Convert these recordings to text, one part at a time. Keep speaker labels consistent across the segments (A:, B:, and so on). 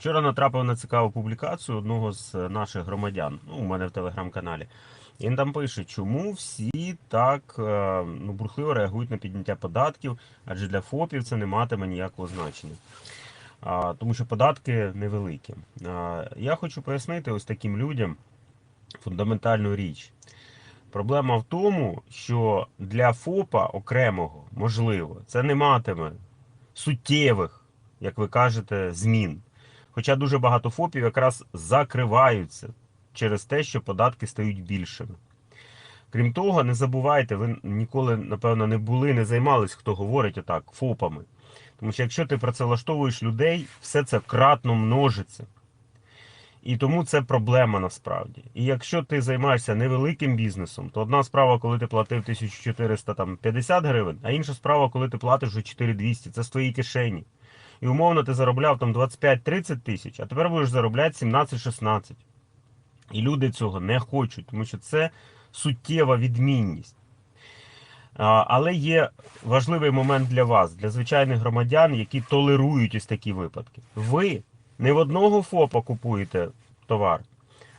A: Вчора натрапив на цікаву публікацію одного з наших громадян, ну, у мене в телеграм-каналі. Він там пише, чому всі так е, ну, бурхливо реагують на підняття податків, адже для ФОПів це не матиме ніякого значення. А, тому що податки невеликі. А, я хочу пояснити ось таким людям фундаментальну річ. Проблема в тому, що для ФОПа окремого, можливо, це не матиме суттєвих, як ви кажете, змін. Хоча дуже багато ФОПів якраз закриваються через те, що податки стають більшими. Крім того, не забувайте, ви ніколи, напевно, не були, не займались, хто говорить отак, ФОПами. Тому що якщо ти працевлаштовуєш людей, все це кратно множиться. І тому це проблема насправді. І якщо ти займаєшся невеликим бізнесом, то одна справа, коли ти платив 1450 гривень, а інша справа, коли ти платиш вже 4200, це з твоєї кишені. І умовно ти заробляв там 25-30 тисяч, а тепер будеш заробляти 17-16. І люди цього не хочуть, тому що це суттєва відмінність. Але є важливий момент для вас, для звичайних громадян, які толерують ось такі випадки. Ви не в одного ФОПа купуєте товар,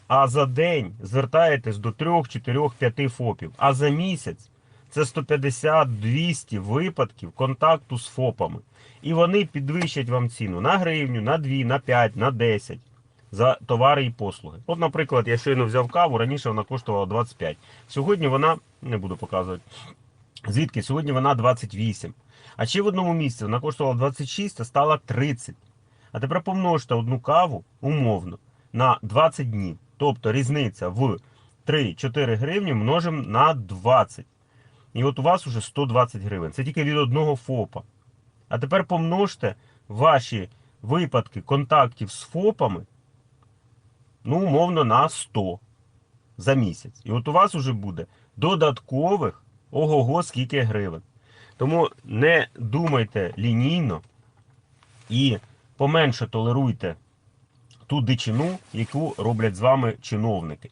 A: а за день звертаєтесь до 3, 4, 5 ФОПів. А за місяць це 150-200 випадків контакту з ФОПами. І вони підвищать вам ціну на гривню, на 2, на 5, на 10 за товари і послуги. От, наприклад, я щойно взяв каву, раніше вона коштувала 25. Сьогодні вона, не буду показувати, звідки? Сьогодні вона 28. А ще в одному місці вона коштувала 26, а стала 30. А тепер помножте одну каву умовно на 20 днів. Тобто різниця в 3-4 гривні множимо на 20. І от у вас уже 120 гривень. Це тільки від одного ФОПа. А тепер помножте ваші випадки контактів з ФОПами, ну, умовно, на 100 за місяць. І от у вас уже буде додаткових ого-го скільки гривень. Тому не думайте лінійно і поменше толеруйте ту дичину, яку роблять з вами чиновники.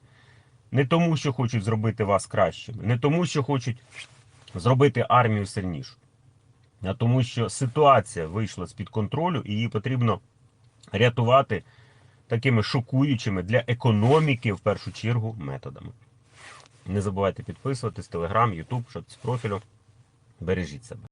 A: Не тому, що хочуть зробити вас кращими, не тому, що хочуть зробити армію сильнішу, а тому, що ситуація вийшла з-під контролю і її потрібно рятувати такими шокуючими для економіки, в першу чергу, методами. Не забувайте підписуватись, телеграм, ютуб, з профілю. Бережіть себе.